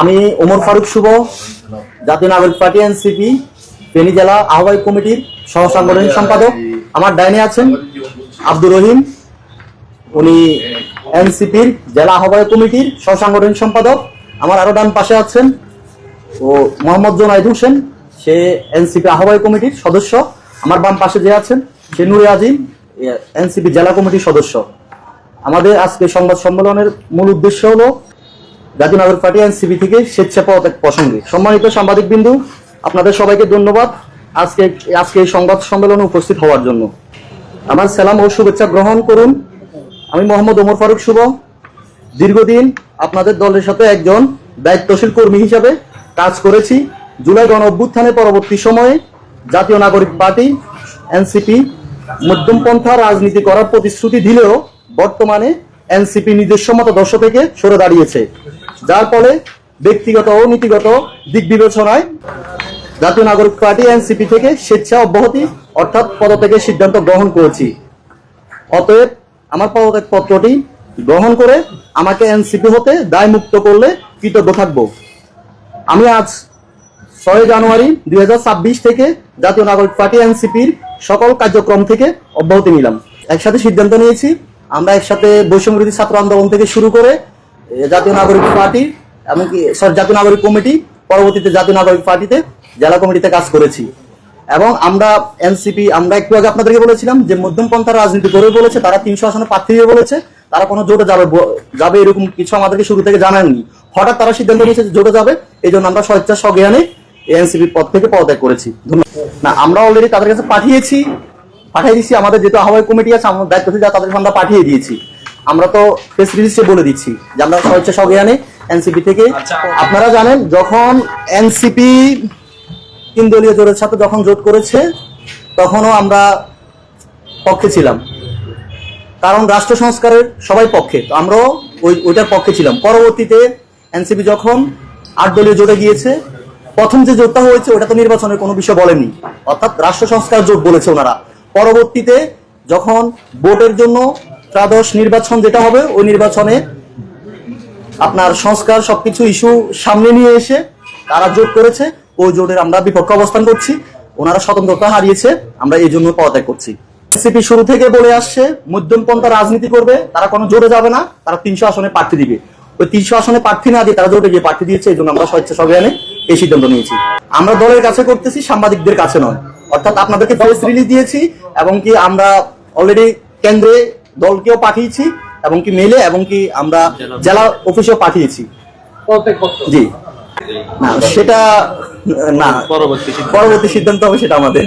আমি ওমর ফারুক শুভ, জাতীয় নাগরিক পার্টি, এনসিপি, ফেনী জেলা আহ্বায়ক কমিটির সহ সাংগঠনিক সম্পাদক। আমার ডাইনে আছেন আব্দুর রহিম। উনি এনসিপির জেলা আহ্বায়ক কমিটির সহ সাংগঠনিক সম্পাদক। আমার আরও ডান পাশে আছেন ও মোহাম্মদ জোনাইদ হোসেন। সে এনসিপি আহ্বায়ক কমিটির সদস্য। আমার বাম পাশে যে আছেন, সে নুরে আজিম এনসিপি জেলা কমিটির সদস্য। আমাদের আজকে সংবাদ সম্মেলনের মূল উদ্দেশ্য হলো নাগরিক পার্টি এনসিপি থেকে স্বেচ্ছা পদত্যাগ প্রসঙ্গে। সম্মানিত সাংবাদিক বিন্দু আপনাদের সবাইকে ধন্যবাদ আজকে আজকে এই সংবাদ সম্মেলনে উপস্থিত হওয়ার জন্য। আমার সালাম ও শুভেচ্ছা গ্রহণ করুন। আমি মোহাম্মদ ওমর ফারুক শুভ। দীর্ঘদিন আপনাদের দলের সাথে একজন দায়িত্বশীল কর্মী হিসাবে কাজ করেছি। জুলাই গণ অভ্যুত্থানে পরবর্তী সময়ে জাতীয় নাগরিক পার্টি, এনসিপি মধ্যমপন্থা রাজনীতি করার প্রতিশ্রুতি দিলেও বর্তমানে এনসিপি নিজস্ব মতাদর্শ থেকে সরে দাঁড়িয়েছে। যার ফলে ব্যক্তিগত ও নীতিগত দিক বিবেচনায় জাতীয় নাগরিক পার্টি, এনসিপি থেকে স্বেচ্ছা অব্যাহতি, অর্থাৎ পদত্যাগের সিদ্ধান্ত গ্রহণ করেছি। অতএব আমার পদত্যাগ পত্রটি গ্রহণ করে আমাকে এনসিপি হতে দায় মুক্ত করলে কৃতজ্ঞ থাকব। আমি আজ ছয় জানুয়ারি দুই হাজার ছাব্বিশ থেকে জাতীয় নাগরিক পার্টি, এনসিপির সকল কার্যক্রম থেকে অব্যাহতি নিলাম। একসাথে সিদ্ধান্ত নিয়েছি। আমরা একসাথে বৈষম্যবিরোধী ছাত্র আন্দোলন থেকে শুরু করে জাতীয় নাগরিক পার্টি এমনকি সরি জাতীয় নাগরিক কমিটি, পরবর্তীতে জাতীয় নাগরিক পার্টিতে জেলা কমিটিতে কাজ করেছি। এবং আমরা এনসিপি, আমরা একটু আগে আপনাদেরকে বলেছিলাম যে মধ্যমপন্থা রাজনীতি করে বলেছে, তারা তিনশো আসনে প্রার্থী হয়ে বলেছে, তারা কোনো জোটে যাবে যাবে এরকম কিছু আমাদেরকে শুরু থেকে জানাননি হঠাৎ তারা সিদ্ধান্ত নিয়েছে যে জোটে যাবে এই জন্য আমরা স্বেচ্ছা সজ্ঞানে এনসিপির পদ থেকে পদত্যাগ করেছি। না, আমরা অলরেডি তাদের কাছে পাঠিয়েছি, পাঠিয়ে দিচ্ছি আমাদের যেহেতু আহ্বায়ক কমিটি আছে আমাদের দায়িত্ব ছিল তাদেরকে আমরা পাঠিয়ে দিয়েছি। আমরা তো প্রেস রিলিজে বলে দিচ্ছি যে আমরা স্বেচ্ছা সজ্ঞানে এনসিপি থেকে আপনারা জানেন যখন এনসিপি তিন দলীয় জোটের সাথে যখন জোট করেছে তখনও আমরা পক্ষে ছিলাম। কারণ রাষ্ট্র সংস্কারের সবাই পক্ষে তো আমরাও ওই ওইটার পক্ষে ছিলাম। পরবর্তীতে এনসিপি যখন আট দলীয় জোটে গিয়েছে প্রথম যে জোটটা হয়েছে ওটা তো নির্বাচনের কোনো বিষয় বলেনি। অর্থাৎ রাষ্ট্র সংস্কার জোট বলেছে ওনারা। পরবর্তীতে যখন ভোটের জন্য ত্রাদশ নির্বাচন যেটা হবে, ওই নির্বাচনে আপনার সংস্কার সবকিছু ইস্যু সামনে নিয়ে এসে তারা জোট করেছে, ওই জোটের আমরা বিপক্ষে অবস্থান করছি, ওনারা স্বতন্ত্রতা হারিয়েছে, আমরা এই জন্য পদত্যাগ করছি। এনসিপি শুরু থেকে বলে আসছে মধ্যমপন্থা রাজনীতি করবে, তারা কোনো জোটে যাবে না, তারা তিনশো আসনে প্রার্থী দিবে। ওই তিনশো আসনে প্রার্থী না দিয়ে তারা জোটে গিয়ে প্রার্থী দিয়েছে, এই জন্য আমরা স্বেচ্ছা সজ্ঞানে এই সিদ্ধান্ত নিয়েছি। আমরা দলের কাছে করতেছি, সাংবাদিকদের কাছে নয়। অর্থাৎ আপনাদেরকে প্রেস রিলিজ দিয়েছি, এবং কি আমরা অলরেডি কেন্দ্রে দলকেও পাঠিয়েছি এবং কি মেলে এবং কি আমরা জেলা অফিসেও পাঠিয়েছি। জি। না সেটা না পরবর্তী সিদ্ধান্ত। পরবর্তী সিদ্ধান্ত হবে সেটা আমাদের।